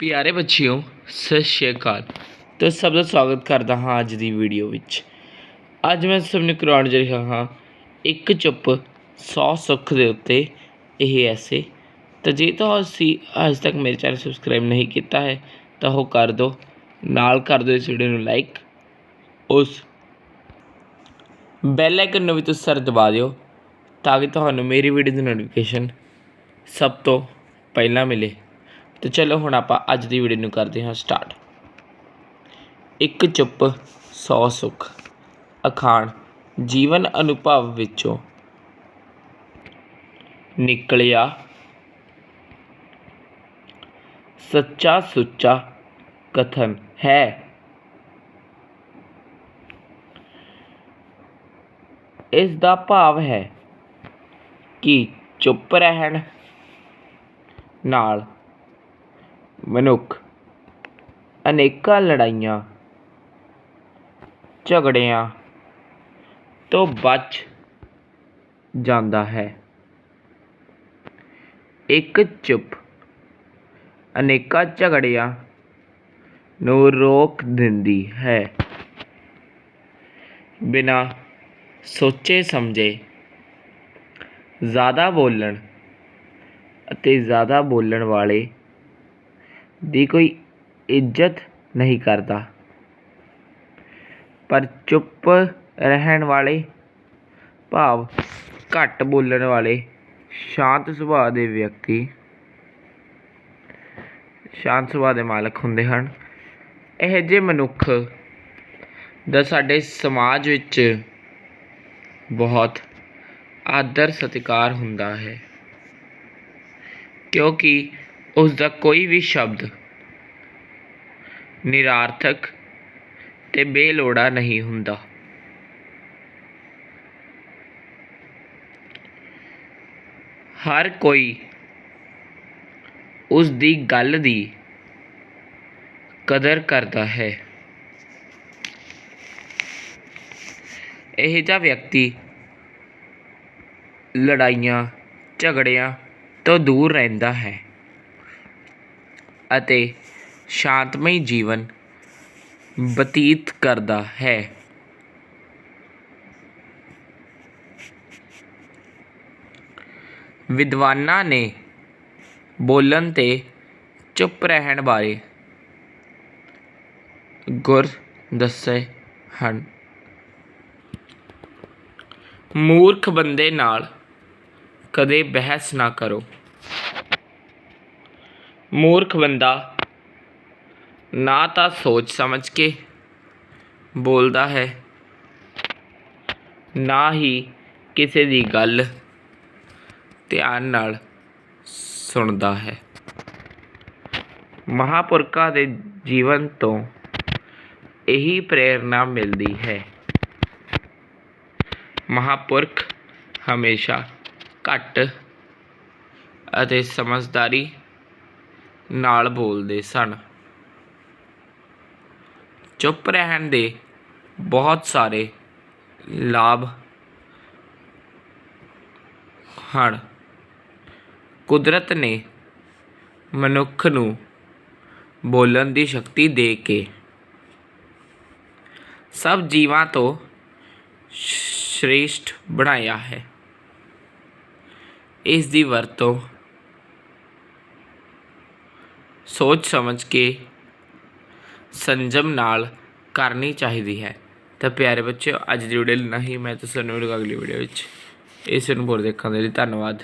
ਪਿਆਰੇ ਬੱਚਿਓ, ਸਤਿ ਸ਼੍ਰੀ ਅਕਾਲ। ਤੇ ਸਭ ਦਾ ਸਵਾਗਤ ਕਰਦਾ ਹਾਂ ਅੱਜ ਦੀ ਵੀਡੀਓ ਵਿੱਚ। ਅੱਜ ਮੈਂ ਸਭ ਨੂੰ ਕਰਾਉਣ ਜਾ ਰਿਹਾ ਹਾਂ ਇੱਕ ਚੁੱਪ 100 ਸੁੱਖ ਦੇ ਉੱਤੇ ਇਹ ਐਸੇ। ਤਾਂ ਜੇ ਤੁਸੀਂ ਅੱਜ ਤੱਕ ਮੇਰੇ ਚੈਨਲ ਸਬਸਕ੍ਰਾਈਬ ਨਹੀਂ ਕੀਤਾ ਹੈ, ਤਾਂ ਉਹ ਕਰ ਦਿਓ। ਨਾਲ ਕਰ ਦਿਓ ਇਸ ਵੀਡੀਓ ਨੂੰ ਲਾਈਕ। ਉਸ ਬੈਲ ਆਈਕਨ ਨੂੰ ਵੀ ਤੁਸੀਂ ਸਰ ਦਬਾ ਦਿਓ, ਤਾਂ ਕਿ ਤੁਹਾਨੂੰ ਮੇਰੀ ਵੀਡੀਓ ਦੀ ਨੋਟੀਫਿਕੇਸ਼ਨ ਸਭ ਤੋਂ ਪਹਿਲਾਂ ਮਿਲੇ। ਤੇ ਚਲੋ ਹੁਣ ਆਪਾਂ ਅੱਜ ਦੀ ਵੀਡੀਓ ਨੂੰ ਕਰਦੇ ਹਾਂ ਸਟਾਰਟ ਇੱਕ ਚੁੱਪ 100 ਸੁੱਖ, ਅਖਾਣ, ਜੀਵਨ ਅਨੁਭਵ ਵਿੱਚੋਂ ਨਿਕਲਿਆ ਸੱਚਾ ਸੁੱਚਾ ਕਥਨ ਹੈ। ਇਸ ਦਾ ਭਾਵ ਹੈ ਕਿ ਚੁੱਪ ਰਹਿਣ ਨਾਲ ਮਨੁੱਖ ਅਨੇਕਾਂ ਲੜਾਈਆਂ, ਝਗੜਿਆਂ ਤੋਂ ਬਚ ਜਾਂਦਾ ਹੈ। ਇੱਕ ਚੁੱਪ, ਅਨੇਕਾਂ ਝਗੜਿਆਂ ਨੂੰ ਰੋਕ ਦਿੰਦੀ ਹੈ। ਬਿਨਾਂ ਸੋਚੇ ਸਮਝੇ ਜ਼ਿਆਦਾ ਬੋਲਣ ਅਤੇ ਜ਼ਿਆਦਾ ਬੋਲਣ ਵਾਲੇ ਦੀ ਕੋਈ ਇੱਜ਼ਤ ਨਹੀਂ ਕਰਦਾ। ਪਰ ਚੁੱਪ ਰਹਿਣ ਵਾਲੇ, ਭਾਵ ਘੱਟ ਬੋਲਣ ਵਾਲੇ, ਸ਼ਾਂਤ ਸੁਭਾਅ ਦੇ ਵਿਅਕਤੀ, ਸ਼ਾਂਤ ਸੁਭਾਅ ਦੇ ਮਾਲਕ ਹੁੰਦੇ ਹਨ। ਇਹ ਜਿਹੇ ਮਨੁੱਖ ਦਾ ਸਾਡੇ ਸਮਾਜ ਵਿੱਚ ਬਹੁਤ ਆਦਰ ਸਤਿਕਾਰ ਹੁੰਦਾ ਹੈ। ਕਿਉਂਕਿ ਉਸ ਦਾ ਕੋਈ ਵੀ ਸ਼ਬਦ ਨਿਰਾਰਥਕ ਤੇ ਬੇਲੋੜਾ ਨਹੀਂ ਹੁੰਦਾ। ਹਰ ਕੋਈ ਉਸ ਦੀ ਗੱਲ ਦੀ ਕਦਰ ਕਰਦਾ ਹੈ। ਇਹ ਜਿਹਾ ਵਿਅਕਤੀ ਲੜਾਈਆਂ, ਝਗੜਿਆਂ ਤੋਂ ਦੂਰ ਰਹਿੰਦਾ ਹੈ। ਅਤੇ ਸ਼ਾਂਤਮਈ ਜੀਵਨ ਬਤੀਤ ਕਰਦਾ ਹੈ। ਵਿਦਵਾਨਾਂ ਨੇ ਬੋਲਣ ਤੇ ਚੁੱਪ ਰਹਿਣ ਬਾਰੇ ਗੁਰ ਦੱਸੇ ਹਨ। ਮੂਰਖ ਬੰਦੇ ਨਾਲ ਕਦੇ ਬਹਿਸ ਨਾ ਕਰੋ। ਮੂਰਖ ਬੰਦਾ ਨਾ ਤਾਂ ਸੋਚ ਸਮਝ ਕੇ ਬੋਲਦਾ ਹੈ, ਨਾ ਹੀ ਕਿਸੇ ਦੀ ਗੱਲ ਧਿਆਨ ਨਾਲ ਸੁਣਦਾ ਹੈ। ਮਹਾਪੁਰਖਾਂ ਦੇ ਜੀਵਨ ਤੋਂ ਇਹੀ ਪ੍ਰੇਰਣਾ ਮਿਲਦੀ ਹੈ। ਮਹਾਪੁਰਖ ਹਮੇਸ਼ਾ ਘੱਟ ਅਤੇ ਸਮਝਦਾਰੀ ਨਾਲ ਬੋਲਦੇ ਸਨ। ਚੁੱਪ ਰਹਿਣ ਦੇ ਬਹੁਤ ਸਾਰੇ ਲਾਭ ਹਨ। ਕੁਦਰਤ ਨੇ ਮਨੁੱਖ ਨੂੰ ਬੋਲਣ ਦੀ ਸ਼ਕਤੀ ਦੇ ਕੇ ਸਭ ਜੀਵਾਂ ਤੋਂ ਸ਼੍ਰੇਸ਼ਟ ਬਣਾਇਆ ਹੈ। ਇਸ ਦੀ ਵਰਤੋਂ ਸੋਚ ਸਮਝ ਕੇ ਸੰਜਮ ਨਾਲ ਕਰਨੀ ਚਾਹੀਦੀ ਹੈ। ਤਾਂ ਪਿਆਰੇ ਬੱਚਿਓ, ਅੱਜ ਦੀ ਵੀਡੀਓ ਨਹੀਂ ਮੈਂ ਤੁਹਾਨੂੰ ਮਿਲੂੰਗਾ ਅਗਲੀ ਵੀਡੀਓ ਵਿੱਚ। ਇਸ ਨੂੰ ਹੋਰ ਦੇਖਣ ਦੇ ਲਈ ਧੰਨਵਾਦ।